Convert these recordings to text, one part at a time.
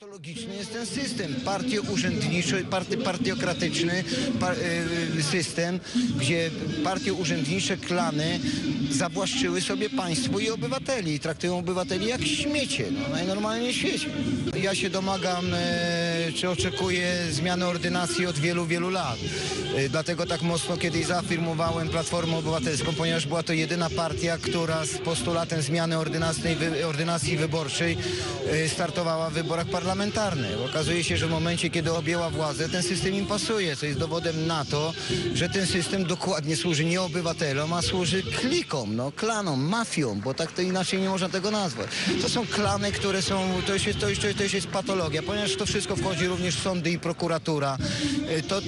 Patologiczny jest ten system, partie urzędniczy, party, partiokratyczny par, y, system, gdzie partie urzędnicze, klany zawłaszczyły sobie państwo i obywateli i traktują obywateli jak śmiecie, no, najnormalniej świecie. Ja się domagam, e, czy oczekuję zmiany ordynacji od wielu, wielu lat. E, dlatego tak mocno kiedyś zaafirmowałem Platformę Obywatelską, ponieważ była to jedyna partia, która z postulatem zmiany ordynacji, ordynacji wyborczej e, startowała w wyborach parlamentarnych. Okazuje się, że w momencie, kiedy objęła władzę, ten system im pasuje, co jest dowodem na to, że ten system dokładnie służy nie obywatelom, a służy klikom, no, klanom, mafiom, bo tak to inaczej nie można tego nazwać. To są klany, które są, to już jest, to już, to już jest patologia, ponieważ w to wszystko wchodzi również sądy i prokuratura. Y, To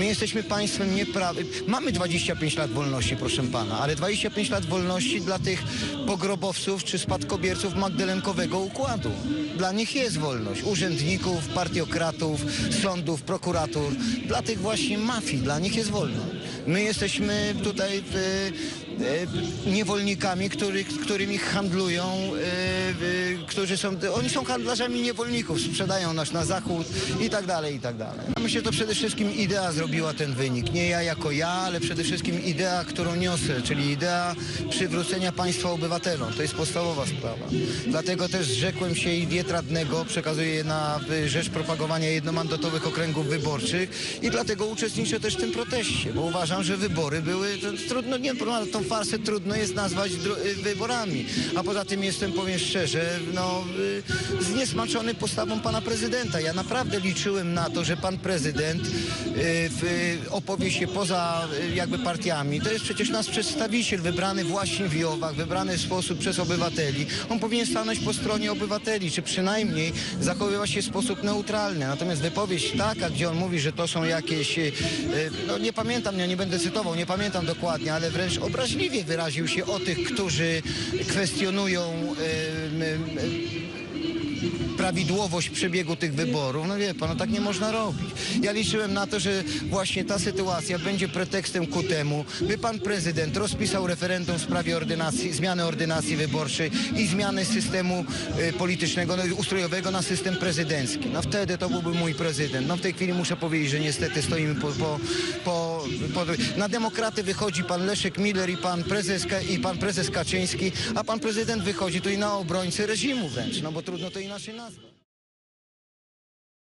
My jesteśmy państwem nieprawym. Mamy 25 lat wolności, proszę pana, ale 25 lat wolności dla tych pogrobowców czy spadkobierców magdalenkowego układu. Dla nich jest wolność. Urzędników, partiokratów, sądów, prokuratur. Dla tych właśnie mafii, dla nich jest wolność. My jesteśmy tutaj e, e, niewolnikami, który, którymi handlują, e, którzy są, oni są handlarzami niewolników, sprzedają nas na zachód i tak dalej, i tak dalej. Myślę, że to przede wszystkim idea zrobiła ten wynik. Nie ja jako ja, ale przede wszystkim idea, którą niosę, czyli idea przywrócenia państwa obywatelom. To jest podstawowa sprawa. Dlatego też zrzekłem się i diet radnego, przekazuję na y, rzecz propagowania jednomandatowych okręgów wyborczych i dlatego uczestniczę też w tym proteście, bo uważam, że wybory były, trudno, nie, tą farsę trudno jest nazwać y, wyborami. A poza tym jestem, powiem szczerze, no, y, zniesmaczony postawą pana prezydenta. Ja naprawdę liczyłem na to, że pan prezydent y, opowie się poza y, jakby partiami. To jest przecież nasz przedstawiciel wybrany właśnie w Jowach, wybrany w sposób przez obywateli. On powinien stanąć po stronie obywateli, czy przynajmniej zachowywać się w sposób neutralny. Natomiast wypowiedź taka, gdzie on mówi, że to są jakieś, y, no nie pamiętam, nie, nie będę cytował, nie pamiętam dokładnie, ale wręcz obraźliwie wyraził się o tych, którzy kwestionują Thank you. Prawidłowość przebiegu tych wyborów. No wie pan, no tak nie można robić. Ja liczyłem na to, że właśnie ta sytuacja będzie pretekstem ku temu, by pan prezydent rozpisał referendum w sprawie ordynacji, zmiany ordynacji wyborczej i zmiany systemu y, politycznego, no, ustrojowego na system prezydencki. No wtedy to byłby mój prezydent. No w tej chwili muszę powiedzieć, że niestety stoimy po, po, po, po na demokraty wychodzi pan Leszek Miller i pan prezes, i pan prezes Kaczyński, a pan prezydent wychodzi tu i na obrońcę reżimu wręcz, no bo trudno to inaczej China, China.